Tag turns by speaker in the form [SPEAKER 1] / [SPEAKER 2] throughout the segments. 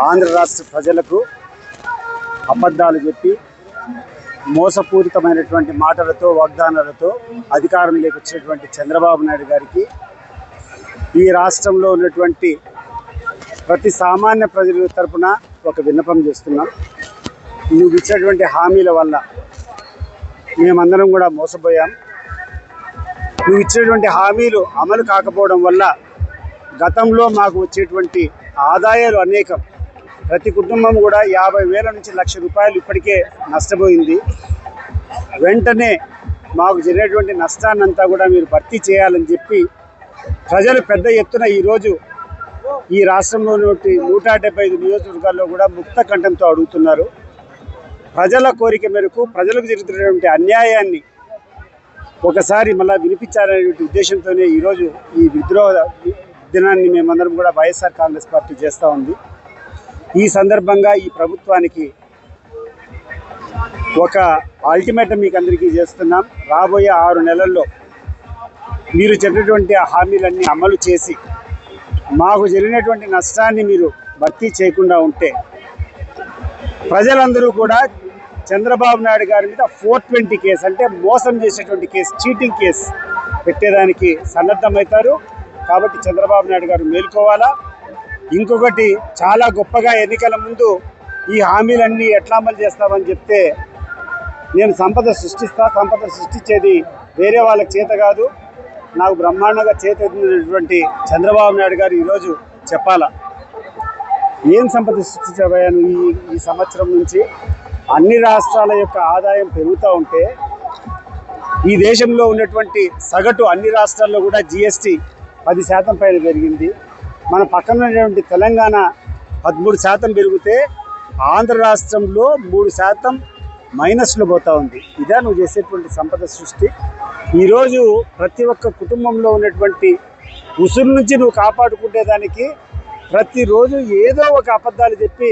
[SPEAKER 1] ఆంధ్ర రాష్ట్ర ప్రజలకు అబద్ధాలు చెప్పి మోసపూరితమైనటువంటి మాటలతో వాగ్దానాలతో అధికారంలోకి వచ్చినటువంటి చంద్రబాబు నాయుడు గారికి ఈ రాష్ట్రంలో ఉన్నటువంటి ప్రతి సామాన్య ప్రజల తరపున ఒక విన్నపం చేస్తున్నాం. నువ్వు ఇచ్చినటువంటి హామీల వల్ల మేమందరం కూడా మోసపోయాం. నువ్వు ఇచ్చినటువంటి హామీలు అమలు కాకపోవడం వల్ల గతంలో మాకు వచ్చేటువంటి ఆదాయాలు అనేకం. ప్రతి కుటుంబం కూడా యాభై వేల నుంచి లక్ష రూపాయలు ఇప్పటికే నష్టపోయింది. వెంటనే మాకు జరిగినటువంటి నష్టాన్నంతా కూడా మీరు భర్తీ చేయాలని చెప్పి ప్రజలు పెద్ద ఎత్తున ఈరోజు ఈ రాష్ట్రంలోని నూట డెబ్బై ఐదు నియోజకవర్గాల్లో కూడా ముక్త కంఠంతో అడుగుతున్నారు. ప్రజల కోరిక మేరకు ప్రజలకు జరుగుతున్నటువంటి అన్యాయాన్ని ఒకసారి మళ్ళా వినిపించాలనే ఉద్దేశంతోనే ఈరోజు ఈ విద్రోహ దినాన్ని మేమందరం కూడా వైఎస్ఆర్ కాంగ్రెస్ పార్టీ చేస్తూ ఉంది. ఈ సందర్భంగా ఈ ప్రభుత్వానికి ఒక అల్టిమేటం మీకు అందరికీ చేస్తున్నాం. రాబోయే ఆరు నెలల్లో మీరు చెప్పినటువంటి హామీలన్నీ అమలు చేసి మాకు జరిగినటువంటి నష్టాన్ని మీరు భర్తీ చేయకుండా ఉంటే ప్రజలందరూ కూడా చంద్రబాబు నాయుడు గారి మీద ఫోర్ ట్వంటీ కేసు అంటే మోసం చేసేటువంటి కేసు చీటింగ్ కేసు పెట్టేదానికి సన్నద్ధమవుతారు. కాబట్టి చంద్రబాబు నాయుడు గారు మేల్కోవాలా? ఇంకొకటి చాలా గొప్పగా ఎన్నికల ముందు ఈ హామీలన్నీ ఎట్లా అమలు చేస్తామని చెప్తే నేను సంపద సృష్టిస్తా సంపద సృష్టించేది వేరే వాళ్ళకి చేత కాదు. నాకు బ్రహ్మాండంగా చేత ఎత్తినటువంటి చంద్రబాబు నాయుడు గారు ఈరోజు చెప్పాలా? ఏం సంపద సృష్టించబోయాను ఈ ఈ సంవత్సరం నుంచి? అన్ని రాష్ట్రాల యొక్క ఆదాయం పెరుగుతూ ఉంటే ఈ దేశంలో ఉన్నటువంటి సగటు అన్ని రాష్ట్రాల్లో కూడా జిఎస్టీ పది శాతం పైన పెరిగింది. మన పక్కన ఉన్నటువంటి తెలంగాణ పదమూడు శాతం పెరిగితే ఆంధ్ర రాష్ట్రంలో మూడు శాతం మైనస్లో పోతా ఉంది. ఇదే నువ్వు చేసేటువంటి సంపద సృష్టి. ఈరోజు ప్రతి ఒక్క కుటుంబంలో ఉన్నటువంటి ఉసురు నుంచి నువ్వు కాపాడుకునేదానికి ప్రతిరోజు ఏదో ఒక అబద్ధాలు చెప్పి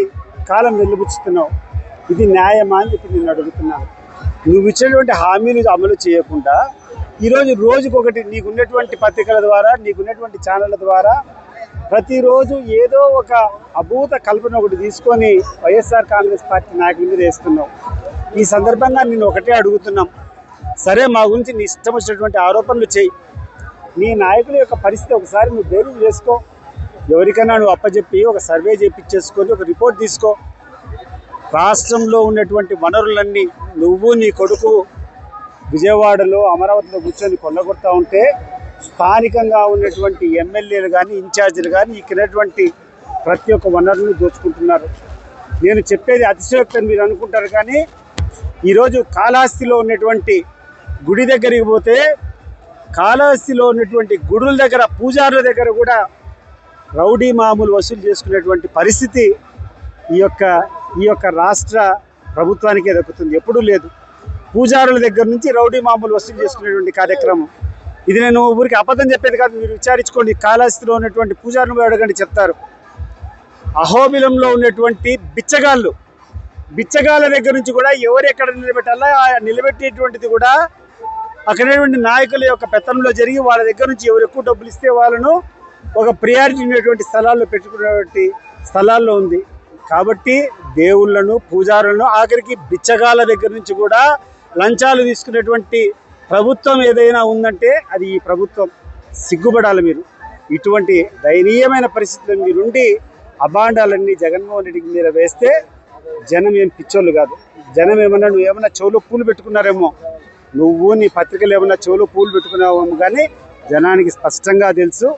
[SPEAKER 1] కాలం వెలుగుచ్చుతున్నావు. ఇది న్యాయమా అని చెప్పి నేను అడుగుతున్నాను. నువ్వు ఇచ్చినటువంటి హామీలు అమలు చేయకుండా ఈరోజు రోజుకొకటి నీకున్నటువంటి పత్రికల ద్వారా నీకున్నటువంటి ఛానళ్ళ ద్వారా ప్రతిరోజు ఏదో ఒక అభూత కల్పన ఒకటి తీసుకొని వైఎస్ఆర్ కాంగ్రెస్ పార్టీ నాయకుల మీద వేస్తున్నావు ఈ సందర్భంగా నేను ఒకటే అడుగుతున్నాం. సరే మా గురించి నీ ఇష్టం వచ్చినటువంటి ఆరోపణలు చేయి. నీ నాయకుల యొక్క పరిస్థితి ఒకసారి నువ్వు బేరీ చేసుకో ఎవరికైనా నువ్వు అప్పచెప్పి ఒక సర్వే చేపించేసుకొని ఒక రిపోర్ట్ తీసుకో. రాష్ట్రంలో ఉన్నటువంటి వనరులన్నీ నువ్వు నీ కొడుకు విజయవాడలో అమరావతిలో కూర్చొని కొల్లగొడతా ఉంటే స్థానికంగా ఉన్నటువంటి ఎమ్మెల్యేలు కానీ ఇన్ఛార్జీలు కానీ ఇక్కడటువంటి ప్రతి ఒక్క వనరులను దోచుకుంటున్నారు. నేను చెప్పేది అతిశయోక్తి మీరు అనుకుంటారు కానీ ఈరోజు కాళహస్తిలో ఉన్నటువంటి గుడి దగ్గరికి పోతే కాళహస్తిలో ఉన్నటువంటి గుడుల దగ్గర పూజారుల దగ్గర కూడా రౌడీ మామూలు వసూలు చేసుకునేటువంటి పరిస్థితి ఈ యొక్క ఈ యొక్క రాష్ట్ర ప్రభుత్వానికే దక్కుతుంది. ఎప్పుడూ లేదు. పూజారుల దగ్గర నుంచి రౌడీ మామూలు వసూలు చేసుకునేటువంటి కార్యక్రమం. ఇది నేను ఊరికి అబద్ధం చెప్పేది కాదు మీరు విచారించుకోండి. కాళహస్తిలో ఉన్నటువంటి పూజారులు అడగండి చెప్తారు. అహోబిలంలో ఉన్నటువంటి బిచ్చగాళ్ళు బిచ్చగాళ్ళ దగ్గర నుంచి కూడా ఎవరు ఎక్కడ నిలబెట్టాలో ఆ నిలబెట్టేటువంటిది కూడా అక్కడ నాయకుల యొక్క పెత్తనంలో జరిగి వాళ్ళ దగ్గర నుంచి ఎవరు ఎక్కువ డబ్బులు ఇస్తే వాళ్ళను ఒక ప్రియారిటీ ఉన్నటువంటి స్థలాల్లో పెట్టుకునేటువంటి స్థలాల్లో ఉంది. కాబట్టి దేవుళ్ళను పూజారులను ఆఖరికి బిచ్చగాళ్ళ దగ్గర నుంచి కూడా లంచాలు తీసుకునేటువంటి ప్రభుత్వం ఏదైనా ఉందంటే అది ఈ ప్రభుత్వం సిగ్గుపడాలి మీరు. ఇటువంటి దయనీయమైన పరిస్థితులు మీరుండి అభాండాలన్నీ జగన్మోహన్ రెడ్డికి మీద వేస్తే జనం ఏం పిచ్చోళ్ళు కాదు. జనం ఏమన్నా నువ్వు ఏమన్నా చెవులో పూలు పెట్టుకున్నారేమో. నువ్వు నీ పత్రికలు ఏమన్నా చెవులో పూలు పెట్టుకున్నావేమో కానీ జనానికి స్పష్టంగా తెలుసు.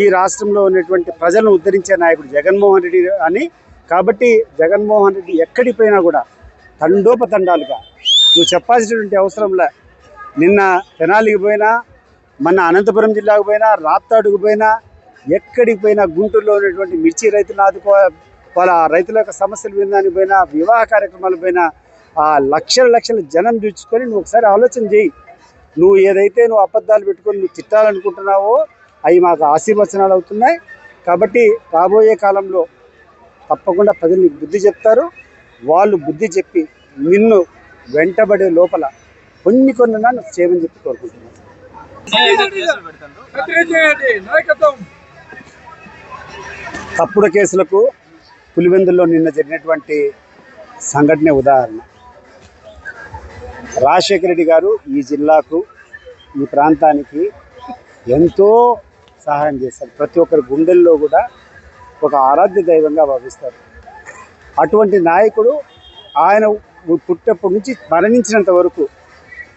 [SPEAKER 1] ఈ రాష్ట్రంలో ఉన్నటువంటి ప్రజలను ఉద్ధరించే నాయకుడు జగన్మోహన్ రెడ్డి అని. కాబట్టి జగన్మోహన్ రెడ్డి ఎక్కడిపోయినా కూడా తండోపతండాలుగా నువ్వు చెప్పాల్సినటువంటి అవసరంలే. నిన్న తెనాలికి పోయినా మన అనంతపురం జిల్లాకు పోయినా రాప్తాడుకు పోయినా ఎక్కడికి పోయినా గుంటూరులో ఉన్నటువంటి మిర్చి రైతులు ఆదుకో వాళ్ళ రైతుల యొక్క సమస్యలు వినడానికి పోయినా వివాహ కార్యక్రమాలు పోయినా ఆ లక్షల లక్షల జనం చూసుకొని నువ్వు ఒకసారి ఆలోచన చేయి. నువ్వు ఏదైతే నువ్వు అబద్ధాలు పెట్టుకొని నువ్వు తిట్టాలనుకుంటున్నావో అవి మాకు ఆశీర్వచనాలు అవుతున్నాయి. కాబట్టి రాబోయే కాలంలో తప్పకుండా ప్రజలు బుద్ధి చెప్తారు. వాళ్ళు బుద్ధి చెప్పి నిన్ను వెంటబడే లోపల కొన్ని కొన్ని నన్ను చేయమని చెప్పి కోరుకుంటున్నాను. తప్పుడు కేసులకు పులివెందుల్లో నిన్న జరిగినటువంటి సంఘటన ఉదాహరణ. రాజశేఖర రెడ్డి గారు ఈ జిల్లాకు ఈ ప్రాంతానికి ఎంతో సహాయం చేస్తారు. ప్రతి ఒక్కరి గుండెల్లో కూడా ఒక ఆరాధ్య దైవంగా భావిస్తారు. అటువంటి నాయకుడు ఆయన పుట్టినప్పటి నుంచి మరణించినంత వరకు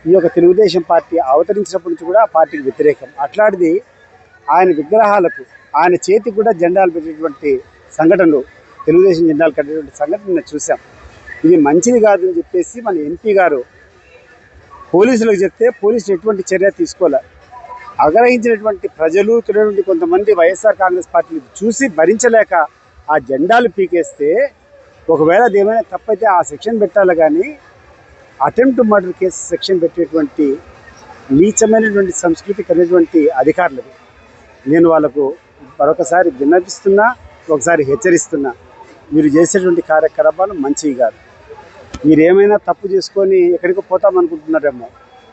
[SPEAKER 1] ఈ యొక్క తెలుగుదేశం పార్టీ అవతరించినప్పటి నుంచి కూడా ఆ పార్టీకి వ్యతిరేకం. అట్లాంటిది ఆయన విగ్రహాలకు ఆయన చేతికి కూడా జెండాలు పెట్టేటువంటి సంఘటనలు తెలుగుదేశం జెండాలు కట్టేటువంటి సంఘటన చూసాం ఇది మంచిది కాదని చెప్పేసి మన ఎంపీ గారు పోలీసులకు చెప్తే పోలీసులు ఎటువంటి చర్య తీసుకోవాలి ఆగ్రహించినటువంటి ప్రజలు తినటువంటి కొంతమంది వైఎస్ఆర్ కాంగ్రెస్ పార్టీని చూసి భరించలేక ఆ జెండాలు పీకేస్తే ఒకవేళ అది ఏమైనా తప్పైతే ఆ సెక్షన్ పెట్టాలి కానీ అటెంప్ట్ మర్డర్ కేసు సెక్షన్ పెట్టేటువంటి నీచమైనటువంటి సంస్కృతి కలిగినటువంటి అధికారులు నేను వాళ్ళకు మరొకసారి విన్నపిస్తున్నా ఒకసారి హెచ్చరిస్తున్నా మీరు చేసేటువంటి కార్యకలాపాలు మంచివి కాదు. మీరు ఏమైనా తప్పు చేసుకొని ఎక్కడికి పోతామనుకుంటున్నారేమో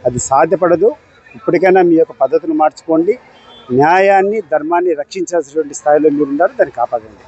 [SPEAKER 1] అది సాధ్యపడదు. ఇప్పటికైనా మీ యొక్క పద్ధతిని మార్చుకోండి. న్యాయాన్ని ధర్మాన్ని రక్షించాల్సినటువంటి స్థాయిలో మీరు ఉన్నారు దాన్ని కాపాడండి.